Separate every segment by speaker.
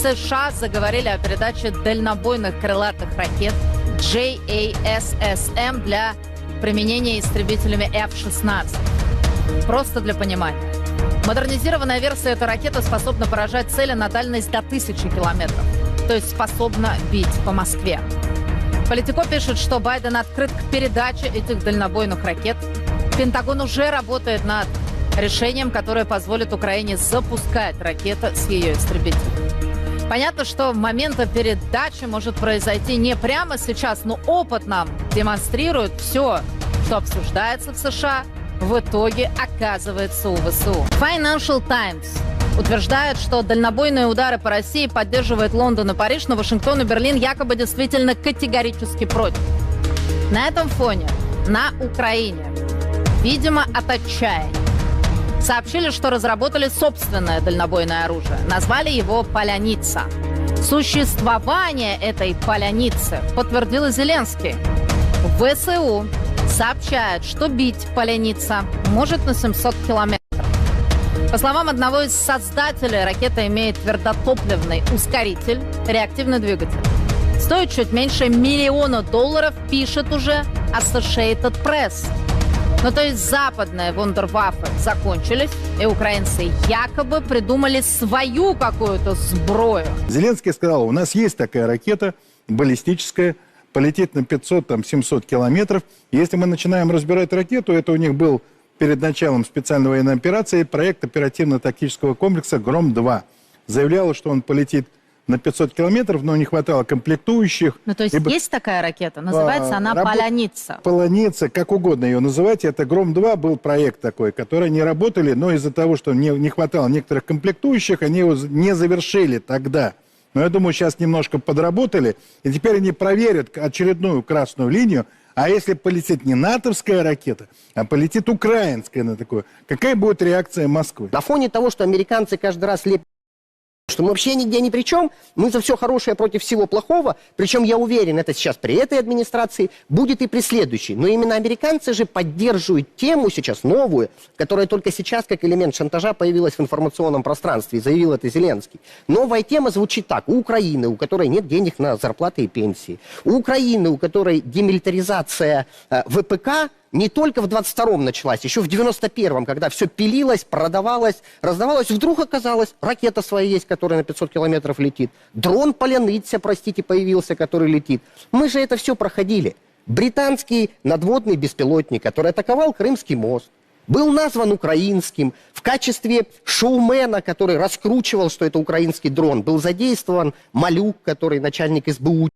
Speaker 1: США заговорили о передаче дальнобойных крылатых ракет JASSM для применения истребителями F-16. Просто для понимания. Модернизированная версия этой ракеты способна поражать цели на дальность до 1000 километров. То есть способна бить по Москве. Политико пишет, что Байден открыт к передаче этих дальнобойных ракет. Пентагон уже работает над решением, которое позволит Украине запускать ракеты с ее истребителей. Понятно, что момента передачи может произойти не прямо сейчас, но опыт нам демонстрирует все, что обсуждается в США, в итоге оказывается у ВСУ. Financial Times утверждает, что дальнобойные удары по России поддерживает Лондон и Париж, но Вашингтон и Берлин якобы действительно категорически против. На этом фоне на Украине, видимо, от отчаяния, сообщили, что разработали собственное дальнобойное оружие. Назвали его «Поляница». Существование этой «Поляницы» подтвердил Зеленский. ВСУ сообщает, что бить «Поляница» может на 700 километров. По словам одного из создателей, ракета имеет твердотопливный ускоритель, реактивный двигатель. Стоит чуть меньше миллиона долларов, пишет уже Associated Press. Ну, то есть западные вундерваффе закончились, и украинцы якобы придумали свою какую-то сброю.
Speaker 2: Зеленский сказал, у нас есть такая ракета баллистическая, полетит на 500-700 километров. Если мы начинаем разбирать ракету, это у них был перед началом специальной военной операции проект оперативно-тактического комплекса «Гром-2». Заявляло, что он полетит на 500 километров, но не хватало комплектующих.
Speaker 1: Ну, то есть
Speaker 2: Ибо-
Speaker 1: есть такая ракета, называется
Speaker 2: А,
Speaker 1: она
Speaker 2: рабо-
Speaker 1: «Поляница».
Speaker 2: Полоница, как угодно ее называть, это «Гром-2» был проект такой, который не работали, но из-за того, что не, не хватало некоторых комплектующих, они его не завершили тогда. Но я думаю, сейчас немножко подработали, и теперь они проверят очередную красную линию, а если полетит не натовская ракета, а полетит украинская на такую, какая будет реакция Москвы?
Speaker 3: На фоне того, что американцы каждый раз лепят что мы вообще нигде ни при чем, мы за все хорошее против всего плохого, причем я уверен, это сейчас при этой администрации будет и при следующей. Но именно американцы же поддерживают тему сейчас новую, которая только сейчас как элемент шантажа появилась в информационном пространстве, и заявил это Зеленский. Новая тема звучит так. У Украины, у которой нет денег на зарплаты и пенсии, у Украины, у которой демилитаризация э, ВПК не только в 22-м началась, еще в 91-м, когда все пилилось, продавалось, раздавалось, вдруг оказалось, ракета своя есть, которая на 500 километров летит, дрон Поляныця, простите, появился, который летит. Мы же это все проходили. Британский надводный беспилотник, который атаковал Крымский мост, был назван украинским. В качестве шоумена, который раскручивал, что это украинский дрон, был задействован Малюк, который начальник СБУ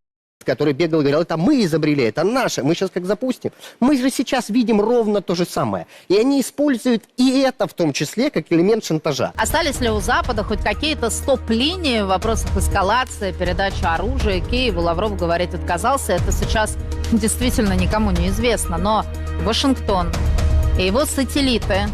Speaker 3: который бегал и говорил, это мы изобрели, это наше, мы сейчас как запустим. Мы же сейчас видим ровно то же самое. И они используют и это в том числе как элемент шантажа.
Speaker 1: Остались ли у Запада хоть какие-то стоп-линии в вопросах эскалации, передачи оружия Киеву? Лавров говорит, отказался. Это сейчас действительно никому не известно. Но Вашингтон и его сателлиты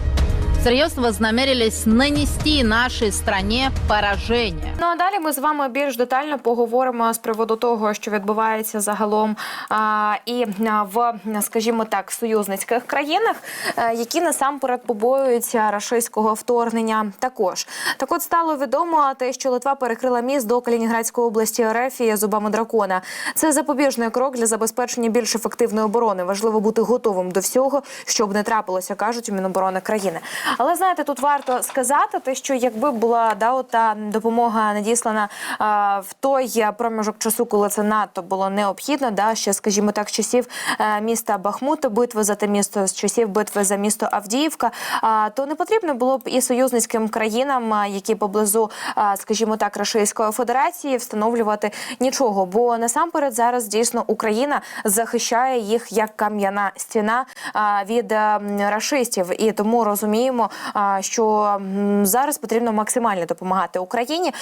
Speaker 1: серьезно вознамерились нанести нашей стране поражение.
Speaker 4: Ну а далі ми з вами більш детально поговоримо з приводу того, що відбувається загалом а, і в, скажімо так, союзницьких країнах, е, які насамперед побоюються рашистського вторгнення. Також так, от стало відомо те, що Литва перекрила міст до Калінінградської області РФ зубами дракона. Це запобіжний крок для забезпечення більш ефективної оборони. Важливо бути готовим до всього, щоб не трапилося, кажуть у Міноборони країни. Але знаєте, тут варто сказати, те, що якби була да, та допомога надіслана а, в той проміжок часу, коли це надто було необхідно, да, ще, скажімо так, з часів е, міста Бахмута, битви за те місто, з часів битви за місто Авдіївка, а, то не потрібно було б і союзницьким країнам, а, які поблизу, а, скажімо так, Російської Федерації, встановлювати нічого. Бо насамперед зараз дійсно Україна захищає їх як кам'яна стіна а, від е, рашистів. І тому розуміємо, а, що зараз потрібно максимально допомагати Україні,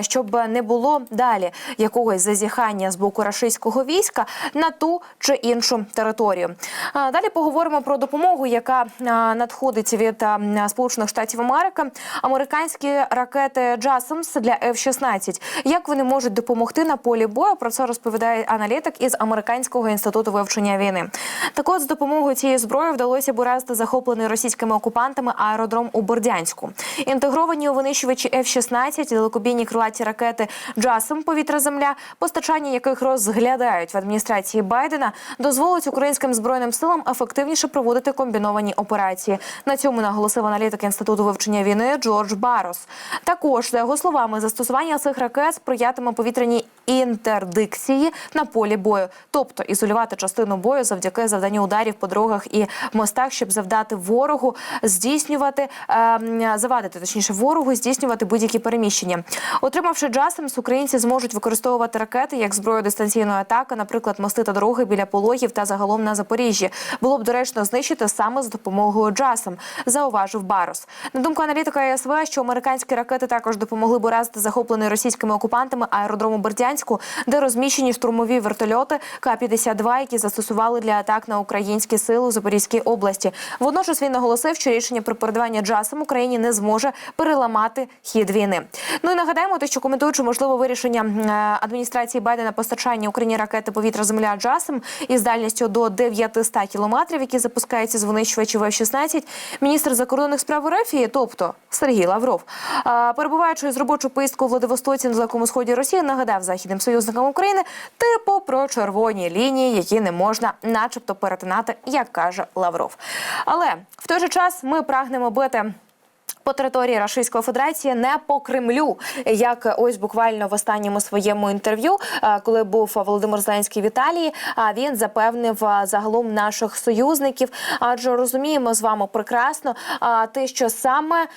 Speaker 4: щоб не було далі якогось зазіхання з боку рашистського війська на ту чи іншу територію. Далі поговоримо про допомогу, яка надходить від Сполучених Штатів Америки. Американські ракети Джасамс для F-16. Як вони можуть допомогти на полі бою? Про це розповідає аналітик із американського інституту вивчення війни. Так от з допомогою цієї зброї вдалося б уразити захоплений російськими окупантами аеродром у Бердянську. Інтегровані у винищувачі F-16, далекобійні крилаті ракети «Джасом» повітря-земля, постачання яких розглядають в адміністрації Байдена, дозволить українським збройним силам ефективніше проводити комбіновані операції. На цьому наголосив аналітик інституту вивчення війни Джордж Барос. Також за його словами, застосування цих ракет сприятиме повітряній інтердикції на полі бою, тобто ізолювати частину бою завдяки завданню ударів по дорогах і мостах, щоб завдати ворогу здійснювати ем, завадити точніше ворогу здійснювати будь-які переміщення. Отримавши джасемс, українці зможуть використовувати ракети як зброю дистанційної атаки, наприклад, мости та дороги біля пологів та загалом на Запоріжжі. Було б доречно знищити саме з допомогою джасом, зауважив Барос. На думку аналітика ЄСВ, що американські ракети також допомогли уразити захоплений російськими окупантами аеродрому Бердянську, де розміщені штурмові вертольоти К-52, які застосували для атак на українські сили у Запорізькій області. Водночас він наголосив, що рішення про передавання джасом Україні не зможе переламати хід війни. Ну і нагадаємо, те, що коментуючи можливе вирішення е, адміністрації Байдена постачання Україні ракети повітря земля джасом із дальністю до 900 кілометрів, які запускаються з винищувачів F-16, міністр закордонних справ РФ, тобто Сергій Лавров, перебуваючи з робочу поїздку у Владивостоці на далекому сході Росії, нагадав західним союзникам України типу про червоні лінії, які не можна, начебто, перетинати, як каже Лавров. Але в той же час ми прагнемо бити. По території Російської Федерації не по Кремлю, як ось буквально в останньому своєму інтерв'ю, е, коли був Володимир Зеленський в Італії, він запевнив е, загалом наших союзників. Адже розуміємо з вами прекрасно те, що саме е,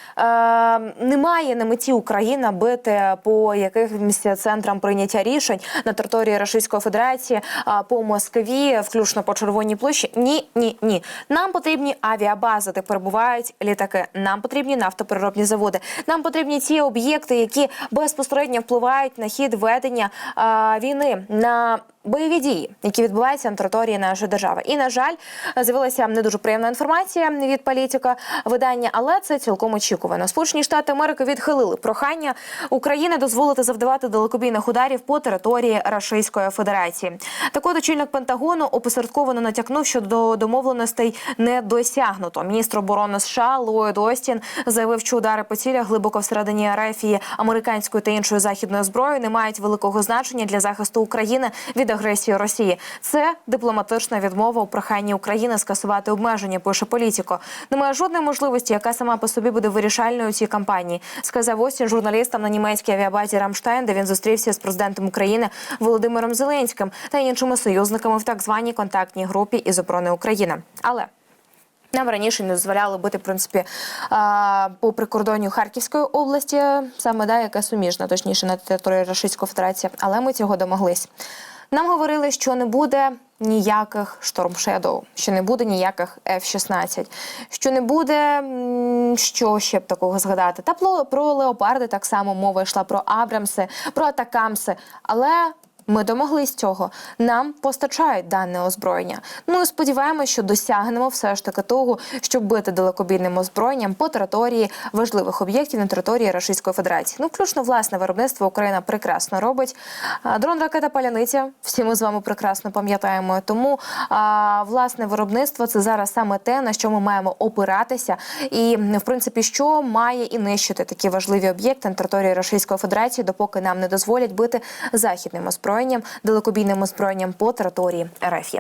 Speaker 4: немає на меті Україна бити по якимось центрам прийняття рішень на території Російської Федерації, по Москві, включно по Червоній площі. Ні, ні, ні. Нам потрібні авіабази, де перебувають літаки. Нам потрібні нафтопереробні заводи. Нам потрібні ті об'єкти, які безпосередньо впливають на хід ведення а, війни на. Бойові дії, які відбуваються на території нашої держави, і на жаль, з'явилася не дуже приємна інформація від політика видання, але це цілком очікувано. Сполучені Штати Америки відхилили прохання України дозволити завдавати далекобійних ударів по території Російської Федерації. Так от очільник Пентагону опосередковано натякнув, що до домовленостей не досягнуто. Міністр оборони США Ллойд Остін заявив, що удари по цілях глибоко всередині РФ і американської та іншої західної зброї не мають великого значення для захисту України від агресії Росії. Це дипломатична відмова у проханні України скасувати обмеження. Пише політико. Немає жодної можливості, яка сама по собі буде вирішальною у цій кампанії. Сказав Остін журналістам на німецькій авіабазі Рамштайн, де він зустрівся з президентом України Володимиром Зеленським та іншими союзниками в так званій контактній групі із оборони України. Але нам раніше не дозволяли бити, в принципі, по прикордонню Харківської області, саме да, яка суміжна, точніше, на території Російської Федерації, але ми цього домоглись. Нам говорили, що не буде ніяких Storm Shadow, що не буде ніяких F-16, що не буде що ще б такого згадати. Та про, леопарди так само мова йшла про Абрамси, про Атакамси. Але ми домоглись цього. Нам постачають дане озброєння. Ну і сподіваємося, що досягнемо все ж таки того, щоб бити далекобійним озброєнням по території важливих об'єктів на території Російської Федерації. Ну, включно власне виробництво Україна прекрасно робить. Дрон ракета Паляниця. Всі ми з вами прекрасно пам'ятаємо. Тому а, власне виробництво це зараз саме те, на що ми маємо опиратися, і в принципі, що має і нищити такі важливі об'єкти на території Російської Федерації, допоки нам не дозволять бити західним озброєнням, далекобійним озброєнням по території РФ.